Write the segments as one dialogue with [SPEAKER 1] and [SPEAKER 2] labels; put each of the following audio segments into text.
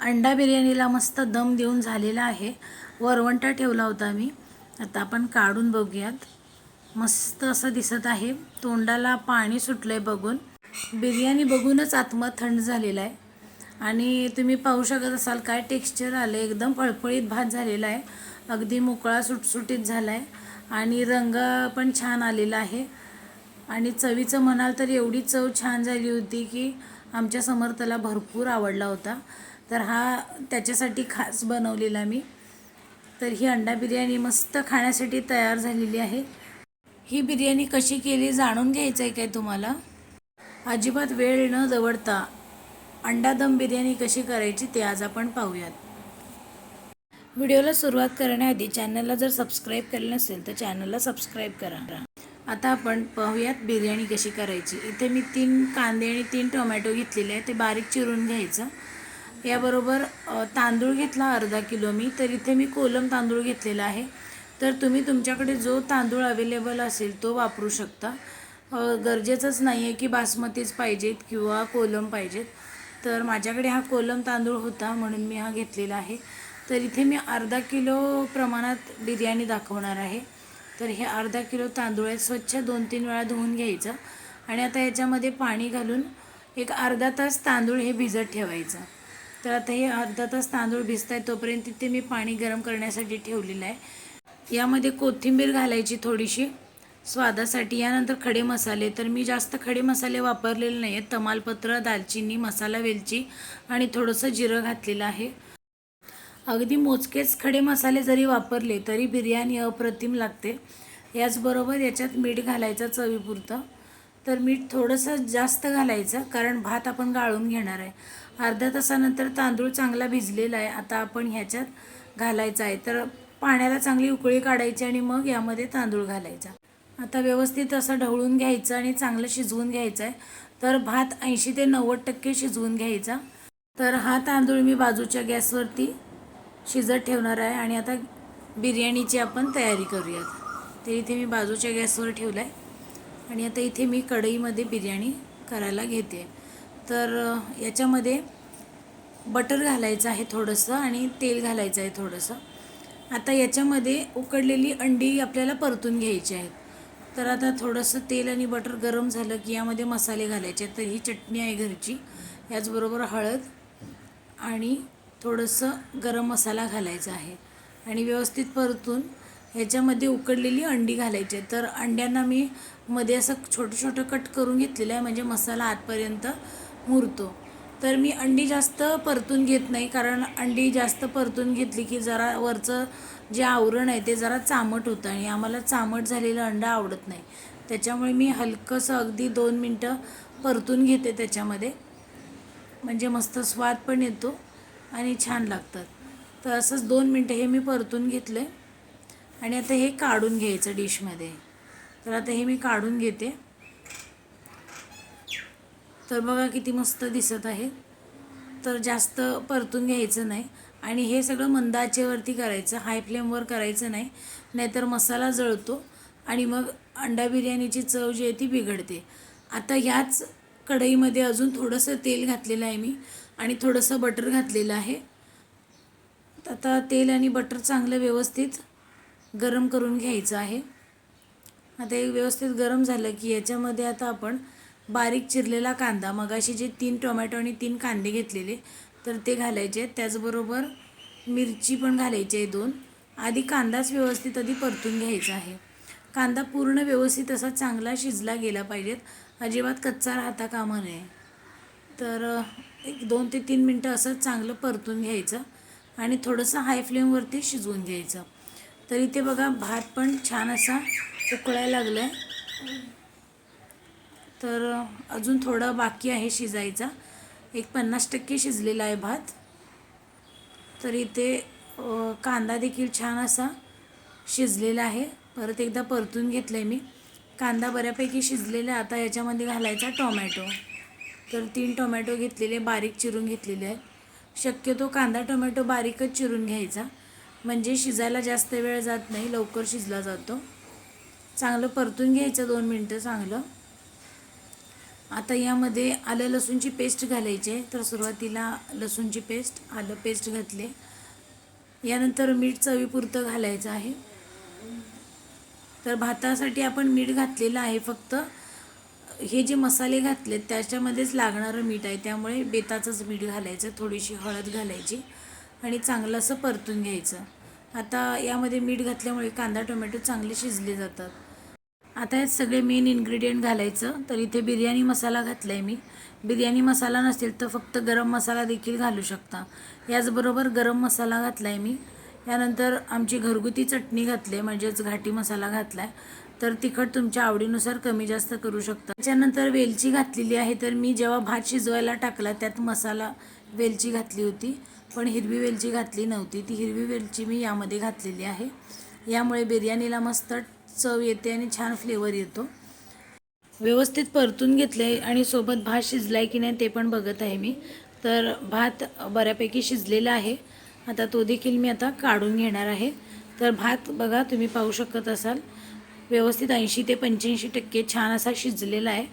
[SPEAKER 1] अंडा बिर्याणीला मस्त दम देऊन झालेला आहे. वरवंटा ठेवला होता मी. आता आपण काढून बघूयात. मस्त असं दिसत आहे. तोंडाला पाणी सुटलं आहे बघून. बिर्याणी बघूनच आत्मा थंड झालेला आहे. आणि तुम्ही पाहू शकत असाल काय टेक्स्चर आलं आहे एकदम फळफळीत भात झालेला आहे. अगदी मोकळा सुटसुटीत झाला आहे आणि रंग पण छान आलेला आहे. आणि चवीचं म्हणाल तर एवढी चव छान झाली होती की आमच्या समर्थाला भरपूर आवडला होता. तर हा त्याच्यासाठी खास बनवलेला मी. तर ही अंडा बिर्याणी मस्त खाण्यासाठी तयार झालेली आहे. ही बिर्याणी कशी केली जाणून घ्यायचं आहे काय तुम्हाला? अजिबात वेळ न दवडता अंडा दम बिर्याणी कशी करायची ते आज आपण पाहूयात. व्हिडिओला सुरुवात करण्याआधी चॅनलला जर सबस्क्राईब केलं नसेल तर चॅनलला सबस्क्राईब करा. आता आपण पाहूयात बिर्याणी कशी करायची. इथे मी तीन कांदे आणि तीन टोमॅटो घेतलेले आहे ते बारीक चिरून घ्यायचं. याबरोबर तांदूळ घेतला अर्धा किलो मी तर इथे मी कोलम तांदूळ घेतलेला आहे. तर तुम्ही तुमच्याकडे जो तांदूळ अवेलेबल असेल तो वापरू शकता. गरजेचंच नाही आहे की बासमतीच पाहिजेत किंवा कोलम पाहिजेत. तर माझ्याकडे हा कोलम तांदूळ होता म्हणून मी हा घेतलेला आहे. तर इथे मी अर्धा किलो प्रमाणात बिर्याणी दाखवणार आहे. तर हे अर्धा किलो तांदूळ आहे स्वच्छ दोन तीन वेळा धुवून घ्यायचं. आणि आता याच्यामध्ये पाणी घालून एक अर्धा तास तांदूळ हे भिजत ठेवायचं. तर आता हे अर्धा तास तांदूळ भिजत आहे तोपर्यंत तिथे मी पाणी गरम करण्यासाठी ठेवलेलं आहे. यामध्ये कोथिंबीर घालायची थोडीशी स्वादासाठी. यानंतर खडे मसाले. तर मी जास्त खडे मसाले वापरलेले नाही आहेत तमालपत्र दालचिनी मसाला वेलची आणि थोडंसं जिरं घातलेलं आहे. अगदी मोजकेच खडे मसाले जरी वापरले तरी बिर्याणी अप्रतिम लागते. याचबरोबर याच्यात मीठ घालायचं चवीपुरतं. तर मीठ थोडंसं जास्त घालायचं कारण भात आपण गाळून घेणार आहे. अर्ध्या तासानंतर तांदूळ चांगला भिजलेला आहे. आता आपण ह्याच्यात घालायचा आहे. तर पाण्याला चांगली उकळी काढायची आणि मग यामध्ये तांदूळ घालायचा. आता व्यवस्थित असं ढवळून घ्यायचं आणि चांगलं शिजवून घ्यायचं आहे. तर भात ऐंशी ते नव्वद टक्के शिजवून घ्यायचा. तर हा तांदूळ मी बाजूच्या गॅसवरती शिजत ठेवणार आहे आणि आता बिर्याणीची आपण तयारी करूयात. तर इथे मी बाजूच्या गॅसवर ठेवलं आहे आणि आता इथे मी कढईमध्ये बिर्याणी करायला घेते. तर याच्यामध्ये बटर घालायचं आहे थोडंसं आणि तेल घालायचं आहे थोडंसं. आता याच्यामध्ये उकडलेली अंडी आपल्याला परतून घ्यायची आहेत. तर आता थोडंसं तेल आणि बटर गरम झालं की यामध्ये मसाले घालायचे आहेत. तर ही चटणी आहे घरची. याचबरोबर हळद आणि थोडंसं गरम मसाला घालायचा आहे. आणि व्यवस्थित परतून ह्याच्यामध्ये उकडलेली अंडी घालायची आहे तर अंड्यांना मी मध्ये असं छोटं छोटं कट करून घेतलेलं आहे. म्हणजे मसाला आतपर्यंत मुरतो. तर मी अंडी जास्त परतून घेत नाही कारण अंडी जास्त परतून घेतली की जरा वरचं जे आवरण आहे ते जरा चामट होतं आणि आम्हाला चामट झालेलं अंडं आवडत नाही. त्याच्यामुळे मी हलकंसं अगदी दोन मिनटं परतून घेते त्याच्यामध्ये. म्हणजे मस्त स्वाद पण येतो आणि छान लागतात. तर असंच दोन मिनटं हे मी परतून घेतलं आहे आणि आता हे काढून घ्यायचं डिशमध्ये. तर आता हे मी काढून घेते. तर बघा किती मस्त दिसत आहे. तर जास्त परतून घ्यायचं नाही. आणि हे सगळं मंद आचेवरती करायचं हाय फ्लेमवर करायचं नाही. नाहीतर मसाला जळतो आणि मग अंडा बिर्याणीची चव जी आहे ती बिघडते. आता ह्याच कढईमध्ये अजून थोडंसं तेल घातलेलं आहे मी आणि थोडंसं बटर घातलेलं आहे. आता तेल आणि बटर चांगलं व्यवस्थित गरम करून घ्यायचं आहे. आता हे व्यवस्थित गरम झालं की याच्यामध्ये आता आपण बारीक चिरलेला कांदा मगाशी जे तीन टोमॅटो आणि तीन कांदे घेतलेले तर ते घालायचे. आहेत त्याचबरोबर मिरची पण घालायची आहे दोन. आधी कांदाच व्यवस्थित आधी परतून घ्यायचा आहे. कांदा पूर्ण व्यवस्थित असा चांगला शिजला गेला पाहिजेत. अजिबात कच्चा राहता कामा नये. तर एक दोन ते तीन मिनटं असं चांगलं परतून घ्यायचं आणि थोडंसं हाय फ्लेमवरती शिजवून घ्यायचं. तर इथे बघा भात पण छान असा उकळायला लागला आहे तर अजून थोडं बाकी आहे शिजायचा. एक पन्नास टक्के शिजलेला आहे भात. तर इथे कांदा देखील छान असा शिजलेला आहे. परत एकदा परतून घेतलं आहे मी. कांदा बऱ्यापैकी शिजलेला आहे. आता याच्यामध्ये घालायचा टोमॅटो. तर तीन टोमॅटो घेतलेले बारीक चिरून घेतलेले आहेत. शक्यतो कांदा टोमॅटो बारीकच चिरून घ्यायचा. म्हणजे शिजायला जास्त वेळ जात नाही. लवकर शिजला जातो. चांगलं परतून घ्यायचं दोन मिनटं चांगलं. आता यामध्ये आलं लसूणची पेस्ट घालायची आहे. तर सुरुवातीला लसूणची पेस्ट आलं पेस्ट घातले. यानंतर मीठ चवीपुरतं घालायचं आहे. तर भातासाठी आपण मीठ घातलेलं आहे फक्त. हे जे मसाले घातलेत त्याच्यामध्येच लागणारं मीठ आहे. त्यामुळे बेताचंच मीठ घालायचं थोडीशी हळद घालायची आणि चांगलं असं परतून घ्यायचं. आता यामध्ये मीठ घातल्यामुळे कांदा टोमॅटो चांगले शिजले जातात. आता यात सगळे मेन इन्ग्रेडियंट घालायचं. तर इथे बिर्याणी मसाला घातला आहे मी. बिर्याणी मसाला नसेल तर फक्त गरम मसाला देखील घालू शकता. याचबरोबर गरम मसाला घातला आहे मी. यानंतर आमची घरगुती चटणी घातली आहे म्हणजेच घाटी मसाला घातला आहे तर तिखट तुमच्या आवडीनुसार कमी जास्त करू शकता. त्याच्यानंतर वेलची घातलेली आहे तर मी जेव्हा भात शिजवायला टाकला त्यात मसाला वेलची घातली होती. पण हिरवी वेलची घातली नव्हती. ती हिरवी वेलची मी यामध्ये घातलेली आहे. यामुळे बिर्याणीला मस्त चव येते आणि छान फ्लेवर येतो. व्यवस्थित परतून घेतलं आहे आणि सोबत भात शिजला आहे की नाही ते पण बघत आहे मी. तर भात बऱ्यापैकी शिजलेला आहे. आता तो देखील मी आता काढून घेणार आहे. तर भात बघा तुम्ही पाहू शकत असाल. व्यवस्थित ऐंशी ते पंच्याऐंशी टक्के छान असा शिजलेला आहे.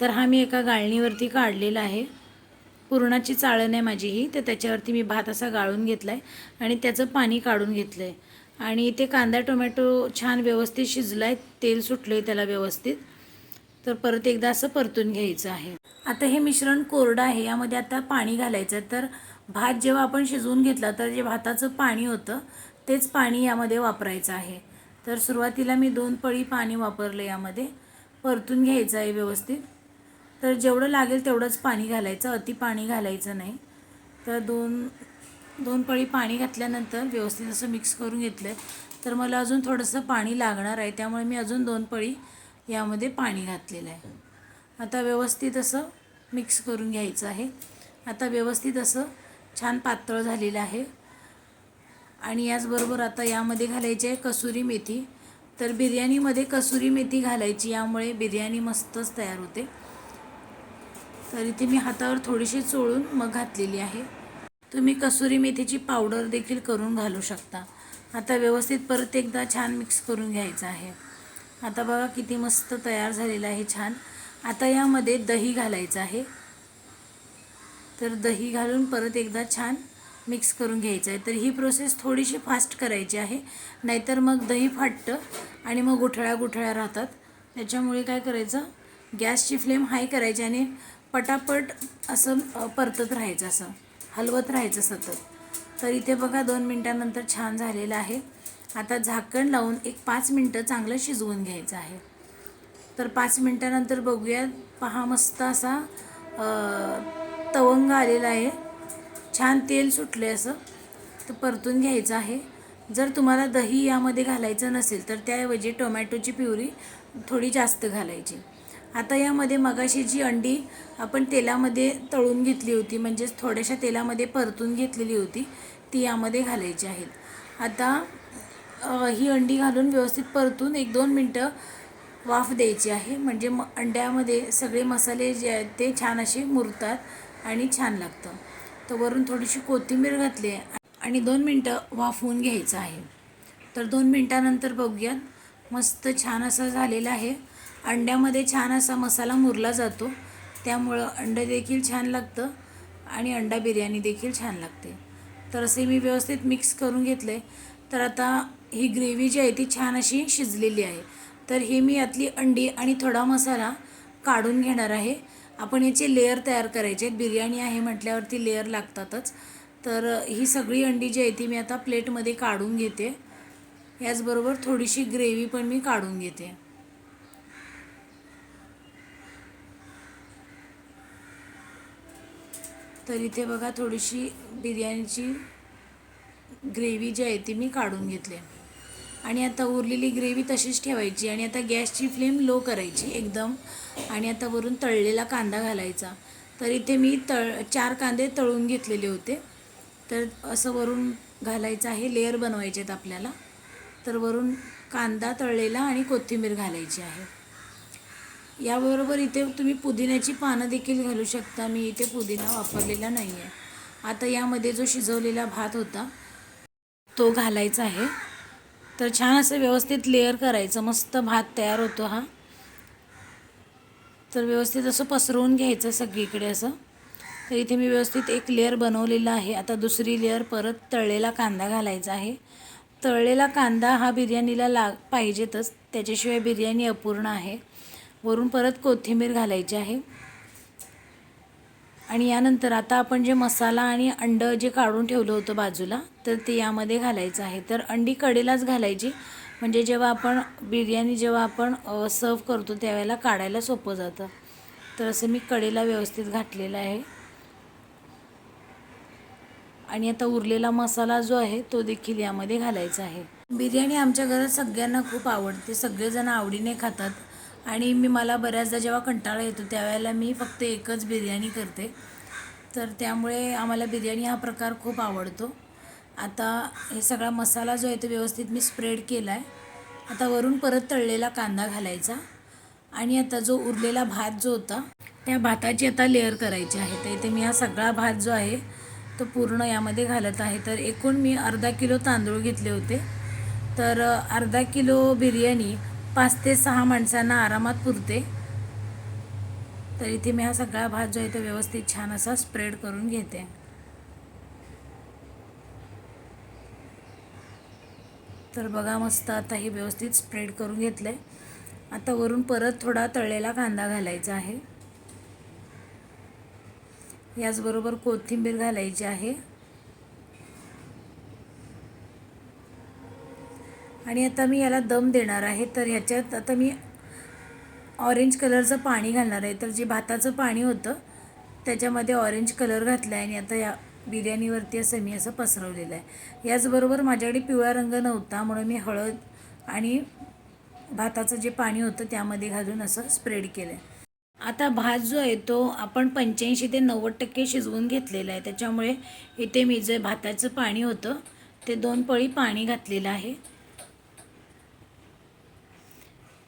[SPEAKER 1] तर हा मी एका गाळणीवरती काढलेला आहे. पुरणाची चाळण आहे माझी ही तर त्याच्यावरती मी भात असा गाळून घेतला आहे आणि त्याचं पाणी काढून घेतलं आहे आणि इथे कांदा टोमॅटो छान व्यवस्थित शिजला आहे तेल सुटलं आहे त्याला व्यवस्थित. तर परत एकदा असं परतून घ्यायचं आहे. आता हे मिश्रण कोरडं आहे यामध्ये आता पाणी घालायचं आहे तर भात जेव्हा आपण शिजवून घेतला तर जे भाताचं पाणी होतं तेच पाणी यामध्ये वापरायचं आहे. तर सुरुवातीला मी दोन पळी पाणी वापरलं यामध्ये. परतून घ्यायचं आहे व्यवस्थित. तर जेवढं लागेल तेवढंच पाणी घालायचं अति पाणी घालायचं नाही. तर दोन दोन पळी पाणी घातल्यानंतर व्यवस्थित असं मिक्स करून घेतलं आहे तर मला अजून थोडंसं पाणी लागणार आहे त्यामुळे मी अजून दोन पळी यामध्ये पाणी घातलेलं आहे. आता व्यवस्थित असं मिक्स करून घ्यायचं आहे. आता व्यवस्थित असं छान पातळ झालेलं आहे. आणि याचबरोबर आता यामध्ये घालायची आहे कसुरी मेथी. तर बिर्याणीमध्ये कसुरी मेथी घालायची यामुळे बिर्याणी मस्तच तयार होते. तर इथे मी हातावर थोडीशी चोळून मग घातलेली आहे. तुम्ही कसुरी मेथीची पावडर देखील करून घालू शकता. आता व्यवस्थित परत एकदा छान मिक्स करून घ्यायचं आहे. आता बघा किती मस्त तयार झालेलं आहे छान. आता यामध्ये दही घालायचं आहे. तर दही घालून परत एकदा छान मिक्स करून घ्यायचं आहे. तर ही प्रोसेस थोडीशी फास्ट करायची आहे. नाहीतर मग दही फाटतं आणि मग गुठळ्या गुठळ्या राहतात. त्याच्यामुळे काय करायचं? गॅसची फ्लेम हाय करायची आणि पटापट असं परतत राहायचं असं. हलवत राहायचं सतत. तर इथे बघा दोन मिनटानंतर छान झालेलं आहे. आता झाकण लावून एक पाच मिनटं चांगलं शिजवून घ्यायचं आहे. तर पाच मिनटानंतर बघूया. पहा मस्त असा तवंग आलेला आहे. छान तेल सुटले असं. तर परतून घ्यायचं आहे. जर तुम्हाला दही यामध्ये घालायचं नसेल तर त्याऐवजी टोमॅटोची प्युरी थोडी जास्त घालायची. आता यामध्ये मगाशी जी अंडी आपण तेलामध्ये तळून घेतली होती म्हणजेच थोड्याशा तेलामध्ये परतून घेतलेली होती ती यामध्ये घालायची आहेत. आता ही अंडी घालून व्यवस्थित परतून एक दोन मिनटं वाफ द्यायची आहे. म्हणजे म अंड्यामध्ये सगळे मसाले जे आहेत ते छान असे मुरतात आणि छान लागतं. तर वरून थोडीशी कोथिंबीर घातली आहे आणि दोन मिनटं वाफवून घ्यायचं आहे. तर दोन मिनटानंतर बघूयात. मस्त छान असं झालेलं आहे. अंड्यामध्ये छान असा मसाला मुरला जातो. त्यामुळं अंडं देखील छान लागतं आणि अंडा बिर्याणी देखील छान लागते. तर असे मी व्यवस्थित मिक्स करून घेतलं आहे तर आता ही ग्रेव्ही जी आहे ती छान अशी शिजलेली आहे. तर हे मी यातली अंडी आणि थोडा मसाला काढून घेणार आहे. आपण याचे लेअर तयार करायचे. आहेत बिर्याणी आहे म्हटल्यावरती लेअर लागतातच. तर ही सगळी अंडी जी आहे ती मी आता प्लेटमध्ये काढून घेते. याचबरोबर थोडीशी ग्रेव्ही पण मी काढून घेते. तर इथे बघा थोडीशी बिर्याणीची ग्रेव्ही जी आहे ती मी काढून घेतली आणि आता उरलेली ग्रेव्ही तशीच ठेवायची आणि आता गॅसची फ्लेम लो करायची एकदम. आणि आता वरून तळलेला कांदा घालायचा. तर इथे मी तळ चार कांदे तळून घेतलेले होते. तर असं वरून घालायचं आहे लेअर बनवायचे आहेत आपल्याला. तर वरून कांदा तळलेला आणि कोथिंबीर घालायची आहे. याबरोबर इथे तुम्ही पुदिन्याची पानं देखील घालू शकता. मी इथे पुदिना वापरलेला नाही आहे आता यामध्ये जो शिजवलेला भात होता तो घालायचा आहे. तर छान असं व्यवस्थित लेअर करायचं. मस्त भात तयार होतो हा. तर व्यवस्थित असं पसरवून घ्यायचं सगळीकडे असं. तर इथे मी व्यवस्थित एक लेअर बनवलेला आहे. आता दुसरी लेअर परत तळलेला कांदा घालायचा आहे. तळलेला कांदा हा बिर्याणीला ला पाहिजेतच. त्याच्याशिवाय बिर्याणी अपूर्ण आहे. वरून परत कोथिंबीर घालायची आहे. आणि यानंतर आता आपण जे मसाला आणि अंडं जे काढून ठेवलं होतं बाजूला तर ते यामध्ये घालायचं आहे. तर अंडी कडेलाच घालायची. म्हणजे जेव्हा आपण बिर्याणी जेव्हा आपण सर्व करतो त्यावेळेला काढायला सोपं जातं. तर असं मी कडेला व्यवस्थित घातलेलं आहे. आणि आता उरलेला मसाला जो आहे तो देखील यामध्ये घालायचा आहे. बिर्याणी आमच्या घरात सगळ्यांना खूप आवडते. सगळेजण आवडीने खातात. आणि मी मला बऱ्याचदा जेव्हा कंटाळा येतो त्यावेळेला मी फक्त एकच बिर्याणी करते. तर त्यामुळे आम्हाला बिर्याणी हा प्रकार खूप आवडतो. आता हे सगळा मसाला जो आहे तो व्यवस्थित मी स्प्रेड केला आहे आता वरून परत तळलेला कांदा घालायचा आणि आता जो उरलेला भात जो होता त्या भाताची आता लेअर करायची आहे. तर इथे मी हा सगळा भात जो आहे तो पूर्ण यामध्ये घालत आहे. तर एकूण मी अर्धा किलो तांदूळ घेतले होते. तर अर्धा किलो बिर्याणी पाच ते सहा माणसांना आरामात पुरते. तर इथे मी हा सगळा भात जो आहे तो व्यवस्थित छान असा स्प्रेड करून घेते. तर बघा मस्त आता हे व्यवस्थित स्प्रेड करून घेतलं आहे आता वरून परत थोडा तळलेला कांदा घालायचा आहे. याचबरोबर कोथिंबीर घालायची आहे. आणि आता मी याला दम देणार आहे. तर ह्याच्यात आता मी ऑरेंज कलरचं पाणी घालणार आहे. तर जे भाताचं पाणी होतं त्याच्यामध्ये ऑरेंज कलर घातला आहे आणि आता या बिर्याणीवरती असं मी असं पसरवलेलं आहे. याचबरोबर माझ्याकडे पिवळा रंग नव्हता म्हणून मी हळद आणि भाताचं जे पाणी होतं त्यामध्ये घालून असं स्प्रेड केलं आहे आता भात जो आहे तो आपण पंच्याऐंशी ते नव्वद टक्के शिजवून घेतलेला आहे. त्याच्यामुळे इथे मी जे भाताचं पाणी होतं ते दोन पळी पाणी घातलेलं आहे.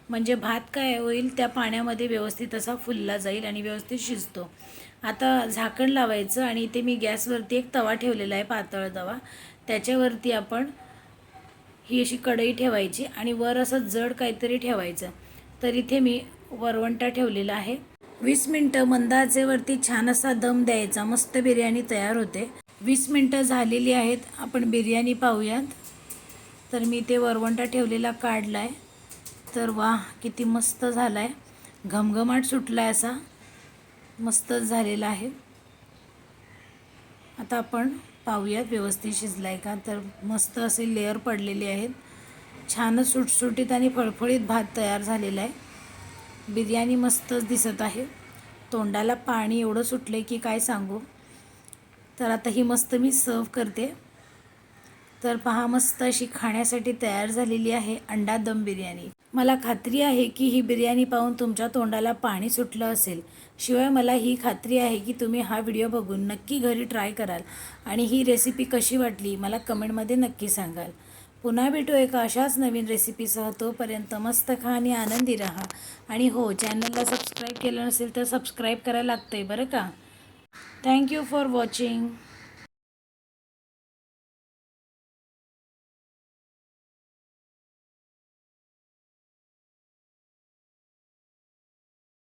[SPEAKER 1] म्हणजे भात काय होईल त्या पाण्यामध्ये व्यवस्थित असा फुलला जाईल आणि व्यवस्थित शिजतो. आता झाकण लावायचं आणि इथे मी गॅसवरती एक तवा ठेवलेला आहे पातळ तवा. त्याच्यावरती आपण ही अशी कढई ठेवायची आणि वर असं जड काहीतरी ठेवायचं. तर इथे मी वरवंटा ठेवलेला आहे. वीस मिनटं मंदाचेवरती छान असा दम द्यायचा. मस्त बिर्याणी तयार होते. वीस मिनटं झालेली आहेत. आपण बिर्याणी पाहूयात. तर मी ते वरवंटा ठेवलेला काढला आहे तर वा किती मस्त झाला आहे घमघमाट सुटला आहे असा. मस्तच झालेला आहे. आता आपण पाहूयात व्यवस्थित शिजला आहे का? तर मस्त असे लेअर पडलेले आहेत. छानच सुटसुटीत आणि फळफळीत भात तयार झालेला आहे. बिर्याणी मस्तच दिसत आहे. तोंडाला पाणी एवढं सुटलं की काय सांगू. तर आता ही मस्त मी सर्व करते. तर पहा मस्त अशी खाण्यासाठी तयार झालेली आहे अंडा दम बिर्याणी. मला खात्री आहे की ही बिर्याणी पाहून तुमच्या तोंडाला पाणी सुटलं असेल. शिवाय मला ही खात्री आहे की तुम्ही हा व्हिडिओ बघून नक्की घरी ट्राय कराल आणि ही रेसिपी कशी वाटली मला कमेंटमध्ये नक्की सांगाल. पुन्हा भेटू एका अशाच नवीन रेसिपीसह. तोपर्यंत मस्त खा आणि आनंदी राहा. आणि हो चॅनलला सबस्क्राईब केलं नसेल तर सबस्क्राईब करायला लागतं आहे बरं का? Thank you for watching